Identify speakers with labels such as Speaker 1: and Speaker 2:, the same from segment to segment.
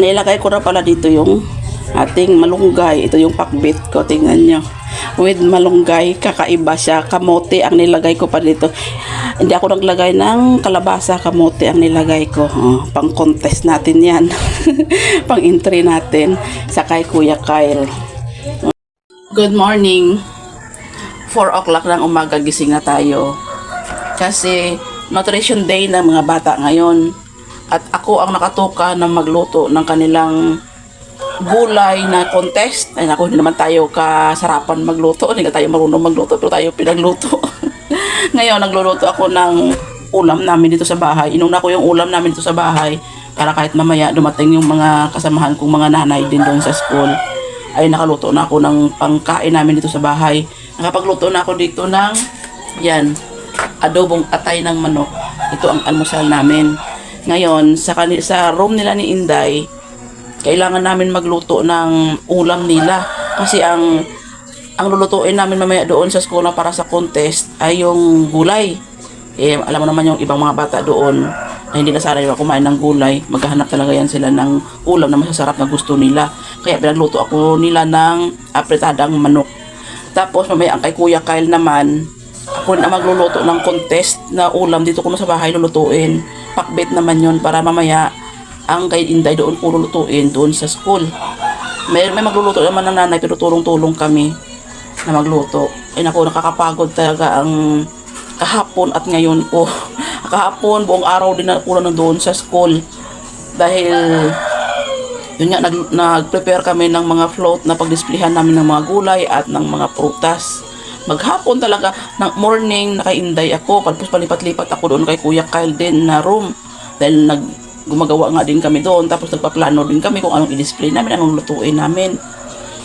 Speaker 1: Nilagay ko na pala dito yung ating malunggay. Ito yung pakbit ko. Tingnan nyo. With malunggay, kakaiba siya. Kamote ang nilagay ko pa dito. Hindi ako naglagay ng kalabasa. Kamote ang nilagay ko. Oh, pang contest natin yan. pang entry natin sa kay Kuya Kyle. Good morning. 4 o'clock ng umaga gising na tayo. Kasi nutrition day ng mga bata ngayon. At ako ang nakatuka na magluto ng kanilang gulay na contest. Ay naku, hindi naman tayo kasarapan magluto. Hindi ka tayo marunong magluto, pero tayo pinagluto. Ngayon, nagluluto ako ng ulam namin dito sa bahay. Inuna ko yung ulam namin dito sa bahay para kahit mamaya dumating yung mga kasamahan kong mga nanay din doon sa school ay nakaluto na ako ng pangkain namin dito sa bahay. Nakapagluto na ako dito ng yan, adobong atay ng manok. Ito ang almusal namin. Ngayon, sa, sa room nila ni Inday, kailangan namin magluto ng ulam nila. Kasi ang ang lulutuin namin mamaya doon sa school na para sa contest ay yung gulay. Eh, alam mo naman yung ibang mga bata doon na hindi na sanay kumain ng gulay, maghahanap talaga yan sila ng ulam na masasarap na gusto nila. Kaya pinagluto ako nila ng apretadang manok. Tapos mamaya ang kay Kuya Kyle naman, ako na magluluto ng contest na ulam dito ko na sa bahay lulutuin. Pakbet naman yon para mamaya ang kay Inday doon ko lulutuin doon sa school. May, may magluluto naman ng nanay pero tulong-tulong kami na magluto. Ay naku, nakakapagod talaga ang kahapon at ngayon ko. kahapon, buong araw din ako na doon sa school. Dahil yun nga, nag, nag-prepare kami ng mga float na pagdisplayhan namin ng mga gulay at ng mga prutas. Maghapon talaga, ng morning, nakainday ako. Palpos palipat-lipat ako doon kay Kuya Kyle din na room. Dahil nag, gumagawa nga din kami doon. Tapos nagpaplano din kami kung anong i-display namin, anong lutuin namin.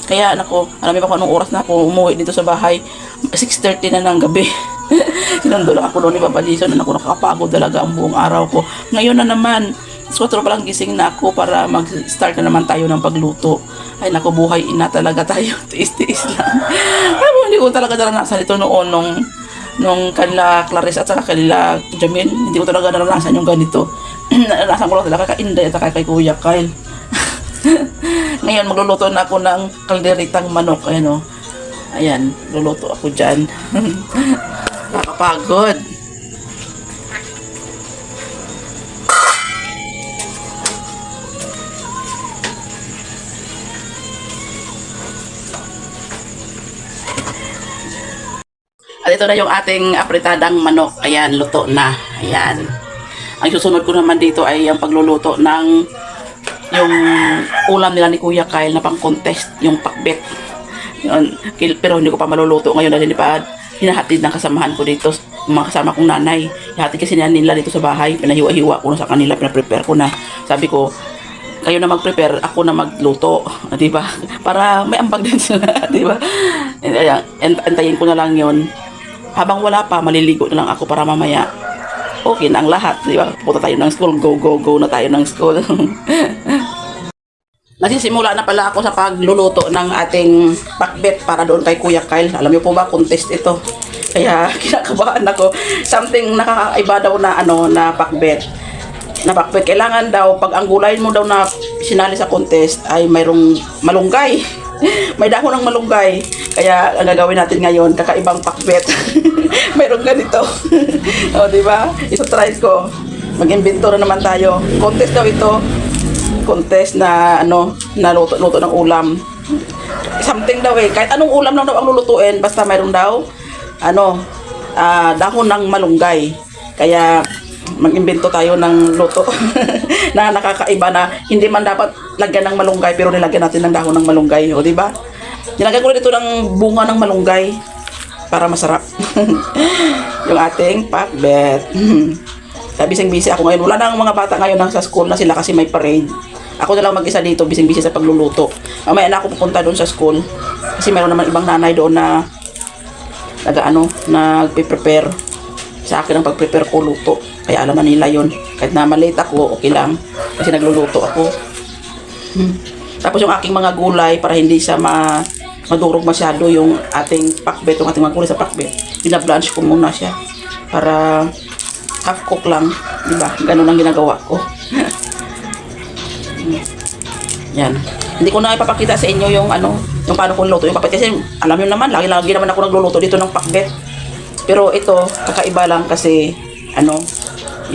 Speaker 1: Kaya nako, alam ba kung anong oras na ako umuwi dito sa bahay? 6.30 na ng gabi. Sinundo lang ako doon ni Papa Jason na ako nakakapagod talaga ang buong araw ko. Ngayon na naman, so pa lang gising na ako para mag-start na naman tayo ng pagluto. Ay nako, buhay ina talaga tayo. Tiis-tiis lang. Pero hindi ko talaga naranasan ito noon nung nung kanila Clarice at saka kanila Jamil. Hindi ko talaga naranasan yung ganito. naranasan ko lang talaga kay Inday at saka kay Kuya Kyle. Ngayon, magluluto na ako ng kalderitang manok. Ayan o. Ayan, luluto ako dyan. Nakapagod. Ito na yung ating apretadang manok. Ayan, luto na. Ayan. Ang susunod ko naman dito ay ang pagluluto ng yung ulam nila ni Kuya Kyle na pang contest, yung pakbet. Yun. Pero hindi ko pa maluluto ngayon dahil hindi pa hinahatid ng kasamahan ko dito, mga kasama kong nanay. Hihatid kasi nila dito sa bahay, pinahiwa-hiwa ko na sa kanila, pinaprepare ko na. Sabi ko, kayo na mag-prepare, ako na magluto, di ba? Para may ambag din sila, di ba? And, ayan, antayin ko na lang yon Habang wala pa, maliligo na lang ako para mamaya okay na ang lahat, di ba? Punta tayo ng school, go, go, go na tayo ng school. Nagsisimula na pala ako sa pagluluto ng ating pakbet para doon kay Kuya Kyle. Alam niyo po ba, contest ito. Kaya kinakabahan ako. Something nakakaiba daw na ano na pakbet. Na pakbet. Kailangan daw, pag ang gulay mo daw na sinali sa contest ay mayroong malunggay. May dahon ng malunggay. Kaya ang gagawin natin ngayon, kakaibang pakbet. Mayroong ganito. o, di ba? Ito try ko. Mag-invento na naman tayo. Contest daw ito. Contest na ano, na luto, luto ng ulam. Something daw eh. Kahit anong ulam lang daw ang lulutuin, basta mayroon daw ano, ah, dahon ng malunggay. Kaya mag-imbento tayo ng luto na nakakaiba na hindi man dapat lagyan ng malunggay pero nilagyan natin ng dahon ng malunggay, o di ba? Nilagyan ko rin ito ng bunga ng malunggay para masarap. yung ating pakbet. Bising-busy ako ngayon. Wala na ang mga bata ngayon nasa school na sila kasi may parade. Ako na lang mag-isa dito, bising-busy sa pagluluto. Mamaya na ako pupunta doon sa school. Kasi meron naman ibang nanay doon na nag-ano, nagpe-prepare sa akin ang pag-prepare ko luto. Kaya alam na nila yon Kahit na malate ako, okay lang. Kasi nagluluto ako. Hmm. Tapos yung aking mga gulay para hindi siya ma madurog masyado yung ating pakbet, yung ating mga gulay sa pakbet. Binablanch ko muna siya para half cook lang, di ba? Ganun ang ginagawa ko. Hmm. Yan. Hindi ko na ipapakita sa inyo yung ano, yung paano ko luto yung pakbet. Kasi alam nyo naman, lagi-lagi naman ako nagluluto dito ng pakbet. Pero ito, kakaiba lang kasi, ano,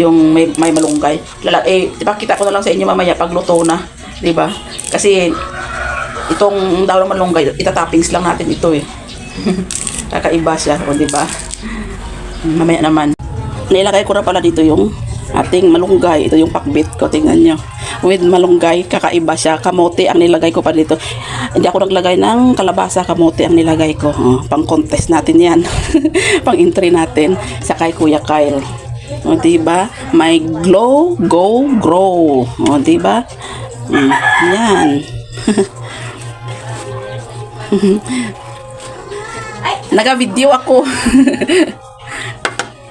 Speaker 1: yung may, may malunggay. Lala, eh, ipakita ko na lang sa inyo mamaya pag luto na. ba? Kasi, itong daw ng malunggay, itatoppings lang natin ito eh. kakaiba siya, o ba? Mamaya naman. Nilagay ko na pala dito yung ating malunggay. Ito yung pakbit ko. Tingnan nyo. With malunggay, kakaiba siya. Kamote ang nilagay ko pa dito. Hindi ako naglagay ng kalabasa. Kamote ang nilagay ko. Oh, pang contest natin yan. pang entry natin sa kay Kuya Kyle. O, diba? May glow, go, grow. O, diba? Mm, yan. Naga-video ako.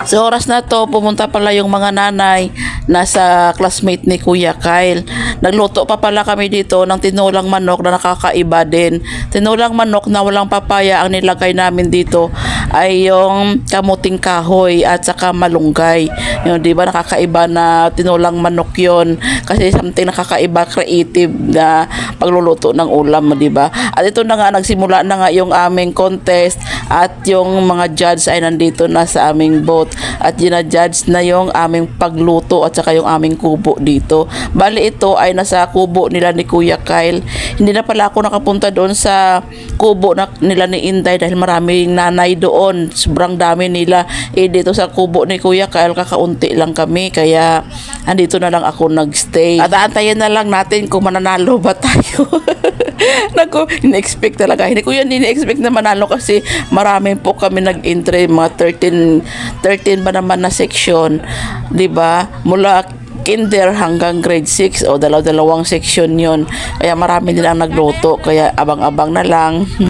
Speaker 1: Sa oras na to, pumunta pala yung mga nanay nasa classmate ni Kuya Kyle. Nagluto pa pala kami dito ng tinulang manok na nakakaiba din. Tinulang manok na walang papaya ang nilagay namin dito ay yung kamuting kahoy at saka malunggay. Yung di ba nakakaiba na tinulang manok yon kasi something nakakaiba creative na pagluluto ng ulam, di ba? At ito na nga nagsimula na nga yung aming contest at yung mga judge ay nandito na sa aming boat at ginajudge na yung aming pagluto at saka yung aming kubo dito. Bali ito ay nasa kubo nila ni Kuya Kyle. Hindi na pala ako nakapunta doon sa kubo na, nila ni Inday dahil maraming nanay doon. Sobrang dami nila. Eh dito sa kubo ni Kuya Kyle kakaunti lang kami kaya andito na lang ako nagstay. At aantayin na lang natin kung mananalo ba tayo. Naku, in-expect talaga. Hindi ko yan in-expect na manalo kasi marami po kami nag-entry, mga 13, 13 ba naman na section, ba? Mula kinder hanggang grade 6 o dalaw-dalawang section yon Kaya marami din ang nagluto, kaya abang-abang na lang.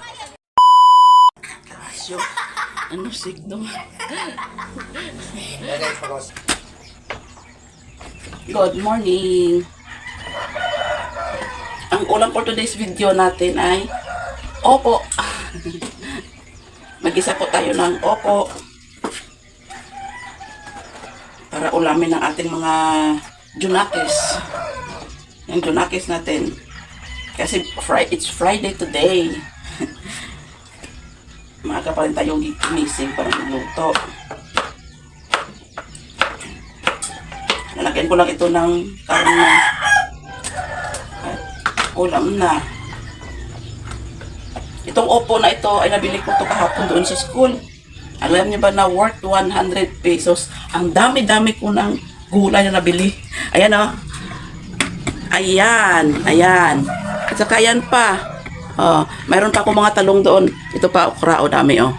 Speaker 1: ano signo? Good morning. Ang ulam for today's video natin ay opo. Mag-isa po tayo ng opo para ulamin ng ating mga junakis. Yung junakis natin. Kasi fri- it's Friday today. Maaga pa rin tayong gigising para magluto. Lalagyan ko lang ito ng karne. At ulam na. Itong opo na ito ay nabili ko ito kahapon doon sa school. Alam niyo ba na worth 100 pesos? Ang dami-dami ko ng gulay na nabili. Ayan o. Ayan. Ayan. At saka yan pa. Oh, mayroon pa akong mga talong doon. Ito pa, okra. O, dami o.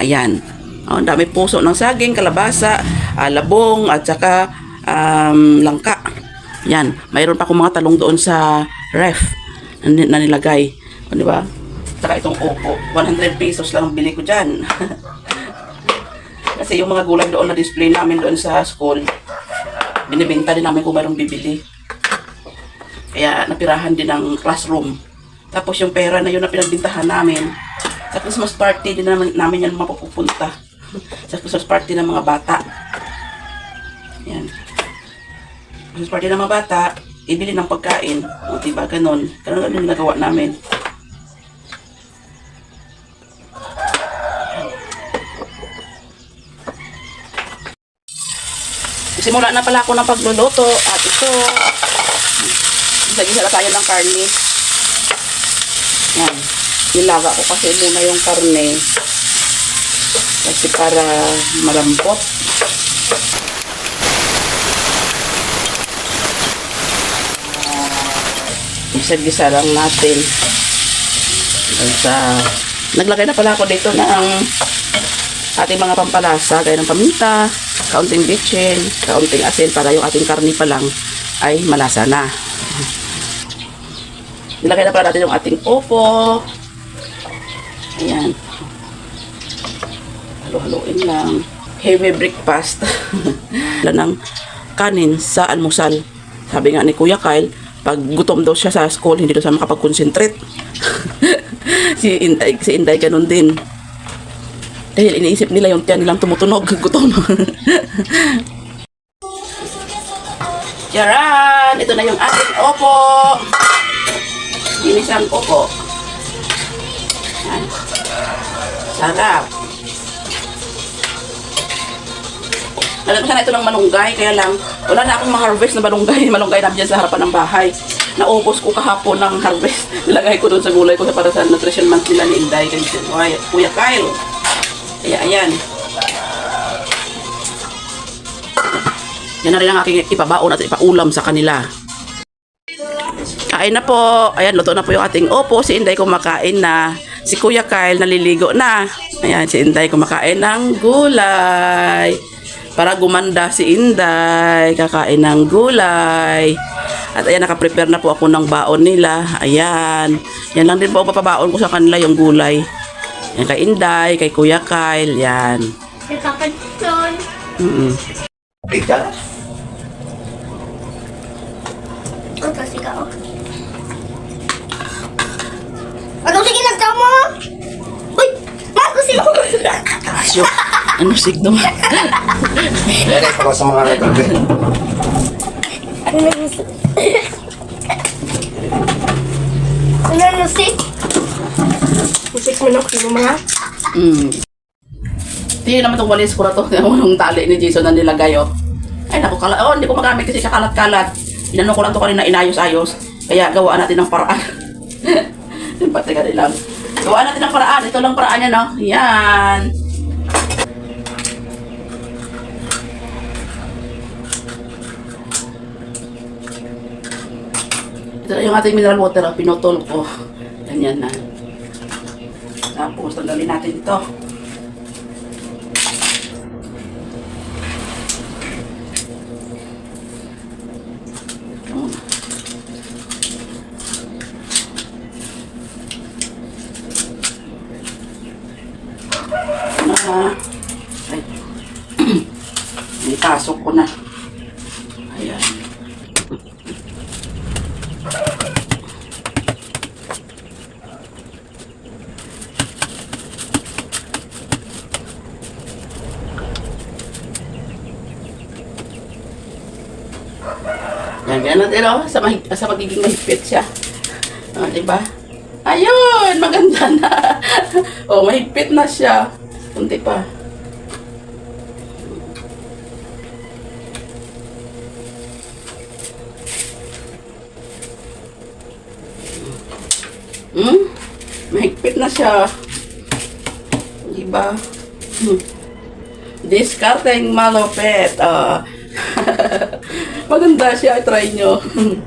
Speaker 1: Ayan. Oh, dami puso ng saging, kalabasa, ah, labong, at saka um, langka. Yan. Mayroon pa akong mga talong doon sa ref na, na nilagay. O, di ba? Saka itong opo. 100 pesos lang ang bili ko dyan. Kasi yung mga gulay doon na display namin doon sa school, binibenta din namin kung mayroong bibili. Kaya napirahan din ang classroom. Tapos yung pera na yun na pinagbintahan namin, sa Christmas party din namin, namin yan mapupunta. sa Christmas party ng mga bata. Yan. Christmas party ng mga bata, ibili ng pagkain. O diba, ganun. Ganun yung nagawa namin. Simula na pala ako ng pagluluto at ito, isa-gisa na tayo ng karne. Yan. Nilaga ko kasi muna yung karne. Kasi para malambot. Isa-gisa lang natin. Sa... Naglagay na pala ako dito ng ating mga pampalasa, gaya ng paminta, kaunting bitchin, kaunting asin para yung ating karni pa lang ay malasa na. Nilagay na pala natin yung ating opo. Ayan. Halo-haloin lang. Heavy breakfast. Wala ng kanin sa almusal. Sabi nga ni Kuya Kyle, pag gutom daw siya sa school, hindi daw siya makapag-concentrate. si Inday, si Inday ganun din. Dahil iniisip nila yung tiyan nilang tumutunog, gutom. Yaran! Ito na yung ating opo. Isang upo. Yan. Sarap. Alam ko sana ito ng malunggay, kaya lang, wala na akong ma-harvest na malunggay. Malunggay na dyan sa harapan ng bahay. Naubos ko kahapon ng harvest. Nilagay ko doon sa gulay ko para sa nutrition month nila ni Inday. Kaya Kuya Kyle. Kaya ayan. Yan na rin ang aking ipabaon at ipaulam sa kanila. Kain na po. Ayan, luto na po yung ating opo. Si Inday kumakain na. Si Kuya Kyle naliligo na. Ayan, si Inday kumakain ng gulay. Para gumanda si Inday. Kakain ng gulay. At ayan, nakaprepare na po ako ng baon nila. Ayan. Yan lang din po papabaon ko sa kanila yung gulay. Yan kay Inday, kay Kuya Kyle. Yan.
Speaker 2: Nagkakantun.
Speaker 1: Mm-mm.
Speaker 3: Ika?
Speaker 2: Ang kasi ka, oh. Ano sige nagtama? Uy! Bago sila!
Speaker 1: Asyo, ano signo?
Speaker 3: Ay para sa mga nagkabe.
Speaker 2: Ano na gusto? Ano na musik? Musik mo na ko mga?
Speaker 1: Mm. Hindi naman itong walis ko na to. Yung tali ni Jason na nilagay, oh. Ay, naku, kala oh, hindi ko magamit kasi kakalat-kalat. Inano ko lang to kanina, inayos-ayos. Kaya gawaan natin ng paraan. Pati ka lang. Gawaan natin ng paraan. Ito lang paraan niya, no? Yan. Ito yung ating mineral water, oh. pinutol ko. Ganyan na. Tapos, tanggalin natin ito. na ay may pasok ko na ayan oh, sa, mahig, sa magiging mahigpit siya. Ah, diba? Ayun, maganda na. oh, mahigpit na siya. Kunti pa. Hmm? Mahigpit na siya. Diba? Hmm. Discarding malupit. Ah. Maganda siya. Try nyo.